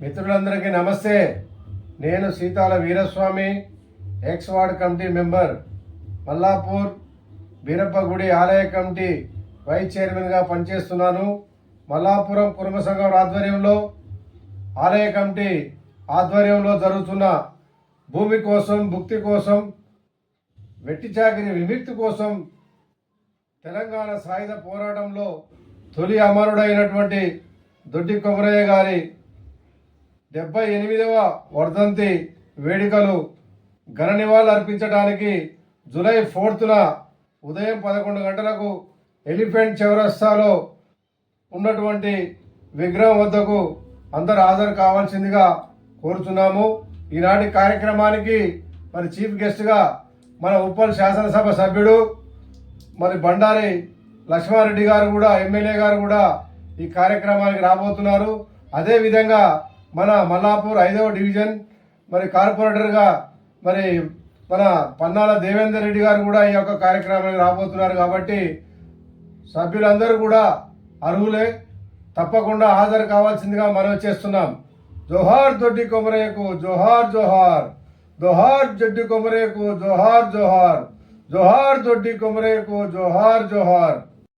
మిత్రులందరికీ నమస్తే. నేను Seethala Veeraswamy ex ward committee member. Mallapur బీరప్పగుడి ఆలయ కమిటీ వైస్ చైర్మన్గా పనిచేస్తున్నాను. మల్లాపురం కుటుంబ సంఘం ఆధ్వర్యంలో ఆలయ కమిటీ ఆధ్వర్యంలో జరుగుతున్న భూమి కోసం భుక్తి కోసం వెట్టి చాకిరి విముక్తి కోసం తెలంగాణ సాయుధ పోరాటంలో తొలి అమరుడైనటువంటి దొడ్డి కొమరయ్య గారి డెబ్బై ఎనిమిదవ వర్ధంతి వేడుకలు ఘన నివాళులు అర్పించడానికి జూలై ఫోర్త్న ఉదయం పదకొండు గంటలకు ఎలిఫెంట్ చౌరస్తాలో ఉన్నటువంటి విగ్రహం వద్దకు అందరు హాజరు కావాల్సిందిగా కోరుతున్నాము ఈనాటి కార్యక్రమానికి మరి చీఫ్ గెస్ట్గా మన ఉప్పల్ శాసనసభ సభ్యుడు మరి బండారి లక్ష్మారెడ్డి గారు కూడా ఎమ్మెల్యే గారు కూడా ఈ కార్యక్రమానికి రాబోతున్నారు. అదేవిధంగా మన మల్లాపూర్ ఐదవ డివిజన్ మరి కార్పొరేటర్గా మరి మన పన్నాల దేవేందర్ రెడ్డి గారు కూడా ఈ యొక్క కార్యక్రమానికి రాబోతున్నారు కాబట్టి సభ్యులందరూ కూడా అర్హులే. తప్పకుండా హాజరు కావాల్సిందిగా మనవి చేస్తున్నాం. జోహార్ దొడ్డి కొమరయ్యకు జోహార్ జోహార్. జోహార్ జొడ్డి కొమరయ్యకు జోహార్ జోహార్. జోహార్ దొడ్డి కొమరయ్యకు జోహార్ జోహార్.